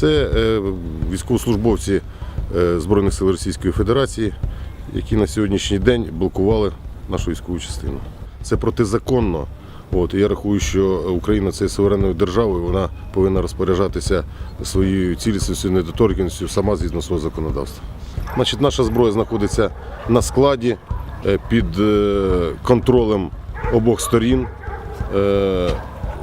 Це е, військовослужбовці е, Збройних сил Російської Федерації, які на сьогоднішній день блокували нашу військову частину. Це протизаконно. От, я рахую, що Україна це суверенною державою, вона повинна розпоряджатися своєю цілісністю, недоторканістю сама згідно свого законодавства. Значить, наша зброя знаходиться на складі е, під контролем обох сторін.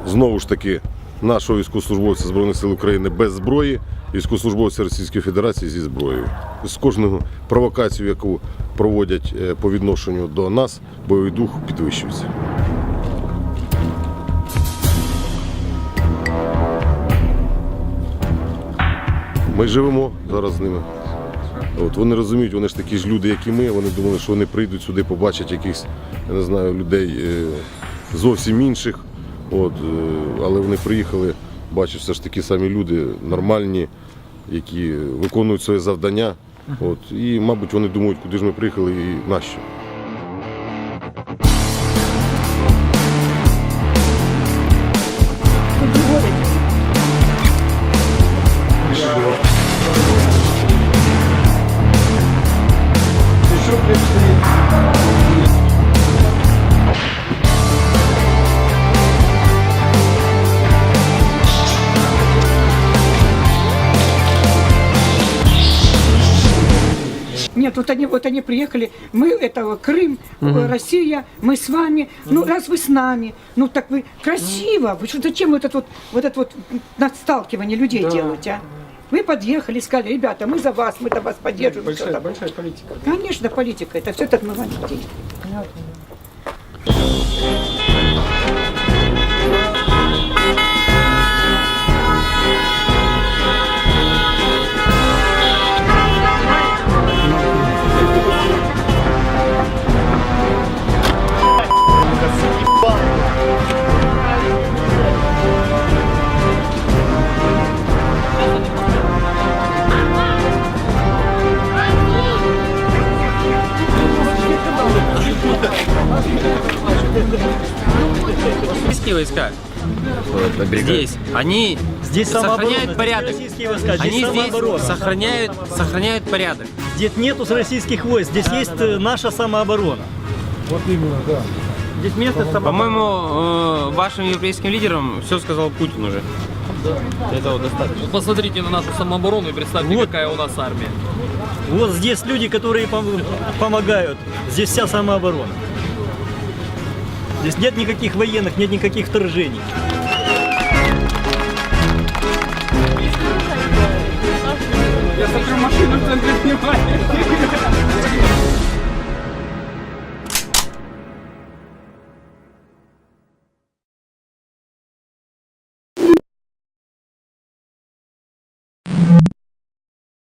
Знову ж таки, нашого військовослужбовця Збройних сил України без зброї, військовослужбовця Російської Федерації зі зброєю. З кожного провокацію, яку проводять е, по відношенню до нас, бойовий дух підвищується. Ми живемо зараз з ними. От вони розуміють, вони ж такі ж люди, як і ми. Вони думали, що вони прийдуть сюди, побачать якихось, я не знаю, людей е, зовсім інших. От, е, але вони приїхали, бачать, все ж такі самі люди, нормальні, які виконують своє завдання. От, і, мабуть, вони думають, куди ж ми приїхали і нащо. Нет, вот они, вот они приехали, мы этого Крым, э, Россия, мы с вами. Ну раз вы с нами, ну так вы красиво. Вы что, зачем вот это вот, вот это вот надсталкивание людей делаете, а? Вы подъехали, сказали, ребята, мы за вас, мы до вас поддерживаем. Большая, большая политика. Конечно, политика, это все это отмывание людей. Российские войска здесь, они Здесь сохраняют порядок. войска, здесь Они здесь сохраняют, сохраняют порядок. Здесь нету российских войск, здесь есть э, наша самооборона. Вот именно, да. Здесь место По-моему, э, вашим европейским лидерам все сказал Путин уже. Этого достаточно. Посмотрите на нашу самооборону и представьте, Вот. какая у нас армия. Вот здесь люди, которые пом- помогают. Здесь вся самооборона. Здесь нет никаких военных, нет никаких вторжений. Я смотрю машину в центре внимания.